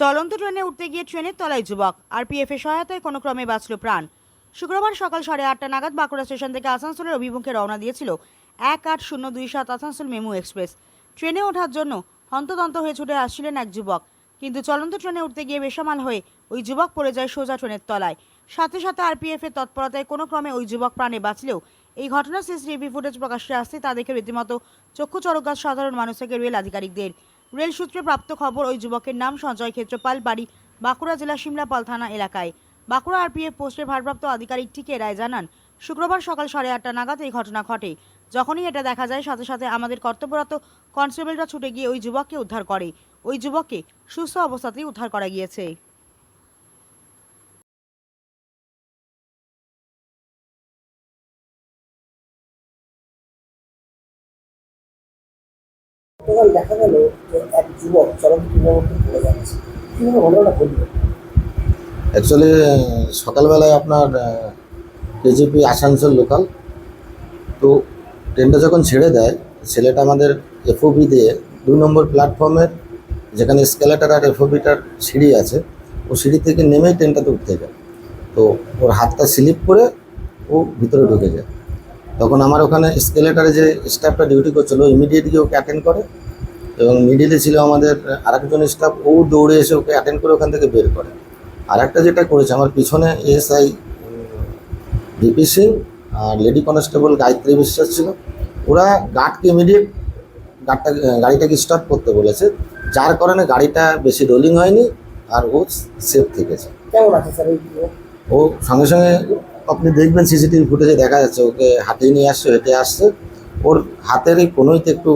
চলন্ত ট্রেনে উঠতে গিয়ে ট্রেনের তলায় যুবক। আরপিএফ এর সহায়তায় কোনো ক্রমে বাঁচল প্রাণ। শুক্রবার সকাল সাড়ে আটটা নাগাদ বাঁকুড়া স্টেশন থেকে আসানসোলের অভিমুখে রওনা দিয়েছিল এক আট শূন্য দুই সাত আসানসোল মেমু এক্সপ্রেস। ট্রেনে ওঠার জন্য হন্তদন্ত হয়ে ছুটে আসছিলেন এক যুবক। কিন্তু চলন্ত ট্রেনে উঠতে গিয়ে বেসামাল হয়ে ওই যুবক পড়ে যায় সোজা ট্রেনের তলায়। সাথে সাথে আরপিএফ এর তৎপরতায় কোনো ক্রমে ওই যুবক প্রাণে বাঁচলেও এই ঘটনার সিসিটিভি ফুটেজ প্রকাশ্যে আসতে তা দেখে রীতিমতো চক্ষু চরকার সাধারণ মানুষ থেকে রেল আধিকারিকদের। রেল সূত্রে প্রাপ্ত খবর, ওই যুবকের নাম সঞ্জয় ক্ষেত্রপাল, বাড়ি বাঁকুড়া জেলা সিমলাপাল থানা এলাকায়। বাঁকুড়া আরপিএফ পোস্টের ভারপ্রাপ্ত আধিকারিক টিকে রায় জানান, শুক্রবার সকাল সাড়ে আটটা নাগাদ এই ঘটনা ঘটে। যখনই এটা দেখা যায়, সাথে সাথে আমাদের কর্তব্যরত কনস্টেবলরা ছুটে গিয়ে ওই যুবককে উদ্ধার করে। ওই যুবককে সুস্থ অবস্থাতেই উদ্ধার করা গিয়েছে। তখন দেখা গেল যে এক যুবক চরম পূর্ববর্তী যাচ্ছে। কীভাবে ঘটনাটা ঘটলো অ্যাকচুয়ালি সকালবেলায় আপনার কেজিপি আসানসোল লোকাল তো ট্রেনটা যখন ছেড়ে দেয়, ছেলেটা আমাদের এফওবি দিয়ে দুই নম্বর প্ল্যাটফর্মের যেখানে স্কেলেটার আর এফওবিটার সিঁড়ি আছে, ও সিঁড়ি থেকে নেমেই ট্রেনটাতে উঠতে যায়। তো ওর হাতটা স্লিপ করে ও ভিতরে ঢুকে যায়। তখন আমার ওখানে স্কেলেটারে যে স্টাফটা ডিউটি করছিল ইমিডিয়েট গিয়ে ওকে অ্যাটেন্ড করে এবং মিডিলে ছিল আমাদের আরেকজন স্টাফ ও দৌড়ে এসে ওকে অ্যাটেন্ড করে ওখান থেকে বের করে। আর একটা যেটা করেছে আমার পিছনে এসআই ডিপি সিং আর লেডি কনস্টেবল গায়ত্রী বিশ্বাস ছিল ওরা গার্ডকে ইমিডিয়েট গাড়িটা গাড়িটাকে স্টপ করতে বলেছে যার কারণে গাড়িটা বেশি রোলিং হয়নি আর ও সেফ থেকেছে। কেমন আছে স্যার ও সঙ্গে সঙ্গে আপনি দেখবেন সিসিটিভি ফুটেজে দেখা যাচ্ছে ওকে হাঁটিয়ে নিয়ে আসছে হেঁটে আসছে। ওর হাতের এই কোনোইতে একটু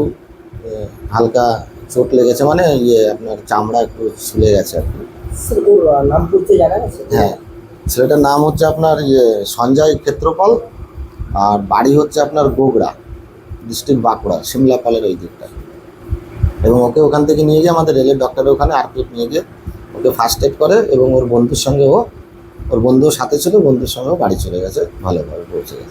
হালকা চোট লেগেছে মানে ইয়ে আপনার চামড়া একটু ছুলে গেছে আর কি। হ্যাঁ ছেলেটার নাম হচ্ছে আপনার ইয়ে সঞ্জয় ক্ষেত্রপাল আর বাড়ি হচ্ছে আপনার গোগড়া ডিস্ট্রিক্ট বাঁকুড়া সিমলাপালের ওই দিকটা এবং ওকে ওখান থেকে নিয়ে গিয়ে আমাদের রেলের ডক্টরের ওখানে আরপিএফ নিয়ে গিয়ে ওকে ফার্স্ট এড করে এবং ওর বন্ধুর সঙ্গে ও ওর বন্ধু সাথে ছিল বন্ধুর সঙ্গেও বাড়ি চলে গেছে ভালোভাবে পৌঁছে গেছে।